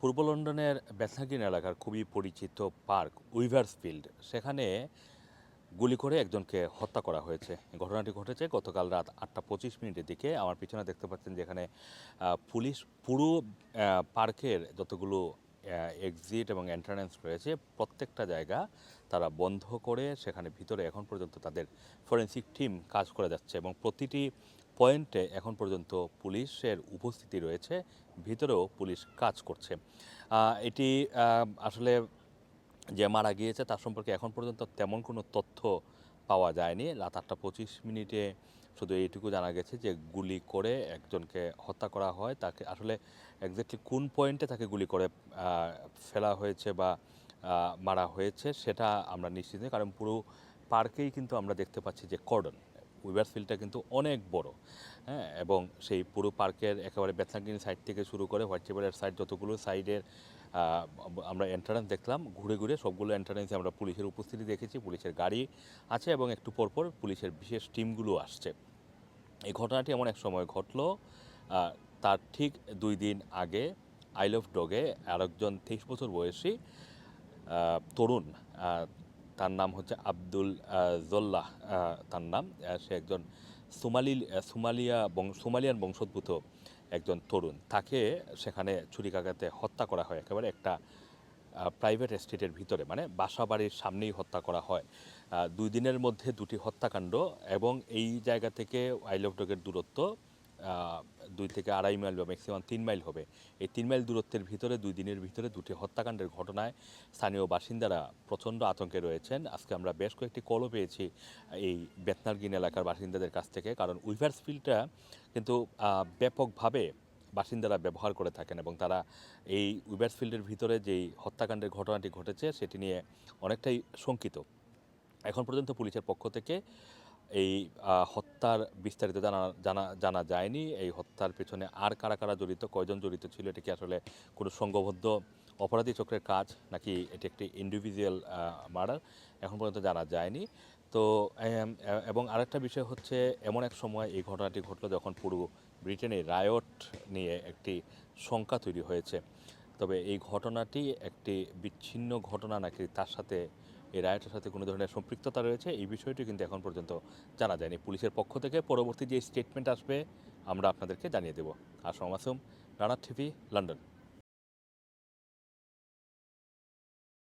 পূর্ব লন্ডনের বেথনাগিন এলাকার খুবই পরিচিত পার্ক উইভার্স ফিল্ড সেখানে গুলি করে একজনকে হত্যা করা হয়েছে। ঘটনাটি ঘটেছে গতকাল রাত আটটা পঁচিশ মিনিটের দিকে। আমার পিছনে দেখতে পাচ্ছেন যেখানে পুলিশ পুরো পার্কের যতগুলো এক্সিট এবং এন্ট্রান্স রয়েছে, প্রত্যেকটা জায়গা তারা বন্ধ করে সেখানে ভিতরে এখন পর্যন্ত তাদের ফরেন্সিক টিম কাজ করে যাচ্ছে এবং প্রতিটি পয়েন্টে এখন পর্যন্ত পুলিশের উপস্থিতি রয়েছে, ভিতরেও পুলিশ কাজ করছে। এটি আসলে যে মারা গিয়েছে তার সম্পর্কে এখন পর্যন্ত তেমন কোনো তথ্য পাওয়া যায়নি। রাত আটটা পঁচিশ মিনিটে শুধু এইটুকু জানা গেছে যে গুলি করে একজনকে হত্যা করা হয়। তাকে আসলে একজাক্টলি কোন পয়েন্টে তাকে গুলি করে ফেলা হয়েছে বা মারা হয়েছে সেটা আমরা নিশ্চিত নই। কারণ পুরো পার্কেই কিন্তু আমরা দেখতে পাচ্ছি যে কর্ডন। উইভার ফিল্ডটা কিন্তু অনেক বড় হ্যাঁ? এবং সেই পুরো পার্কের একেবারে বেথনাগিনি সাইড থেকে শুরু করে হোয়াইট সাইড যতগুলো সাইডের আমরা এন্ট্রান্স দেখলাম, ঘুরে ঘুরে সবগুলো এন্ট্রান্সে আমরা পুলিশের উপস্থিতি দেখেছি, পুলিশের গাড়ি আছে এবং একটু পরপর পুলিশের বিশেষ টিমগুলো আসছে। এই ঘটনাটি এমন এক সময় ঘটলো তার ঠিক দুই দিন আগে আই লাভ ডগে আরেকজন তেইশ বছর বয়সী তরুণ তার নাম হচ্ছে আব্দুল জল্লাহ তার নাম। সে একজন সোমালি সোমালিয়া সোমালিয়ান বংশোদ্ভূত একজন তরুণ। তাকে সেখানে ছুরিকাঘাতে হত্যা করা হয়। একেবারে একটা প্রাইভেট এস্টেটের ভিতরে মানে বাসা বাড়ির সামনেই হত্যা করা হয়। দুই দিনের মধ্যে দুটি হত্যাকাণ্ড এবং এই জায়গা থেকে আইল অফ ডগের দূরত্ব দুই থেকে আড়াই মাইল বা ম্যাক্সিমাম তিন মাইল হবে। এই তিন মাইল দূরত্বের ভিতরে, দুই দিনের ভিতরে দুটি হত্যাকাণ্ডের ঘটনায় স্থানীয় বাসিন্দারা প্রচণ্ড আতঙ্কে রয়েছেন। আজকে আমরা বেশ কয়েকটি কলও পেয়েছি এই বেতনারগিন এলাকার বাসিন্দাদের কাছ থেকে, কারণ উইভার্স ফিল্ডটা কিন্তু ব্যাপকভাবে বাসিন্দারা ব্যবহার করে থাকেন এবং তারা এই উইভার্স ফিল্ডের ভিতরে যেই হত্যাকাণ্ডের ঘটনাটি ঘটেছে, সেটি নিয়ে অনেকটাই শঙ্কিত। এখন পর্যন্ত পুলিশের পক্ষ থেকে এই হত্যার বিস্তারিত জানা জানা জানা যায়নি। এই হত্যার পেছনে আর কারা কারা জড়িত, কয়জন জড়িত ছিল, এটি কি আসলে কোনো সংঘবদ্ধ অপরাধী চক্রের কাজ, নাকি এটি একটি ইন্ডিভিজুয়াল মার্ডার এখন পর্যন্ত জানা যায়নি। তো এবং আরেকটা বিষয় হচ্ছে, এমন এক সময় এই ঘটনাটি ঘটলো যখন পুরো ব্রিটেনে রায়ট নিয়ে একটি শঙ্কা তৈরি হয়েছে। তবে এই ঘটনাটি একটি বিচ্ছিন্ন ঘটনা নাকি তার সাথে, এই রায়টার সাথে কোনো ধরনের সম্পৃক্ততা রয়েছে, এই বিষয়টি কিন্তু এখন পর্যন্ত জানা যায়নি। পুলিশের পক্ষ থেকে পরবর্তী যে স্টেটমেন্ট আসবে, আমরা আপনাদেরকে জানিয়ে দেব। Assam আসুম Rana TV, London.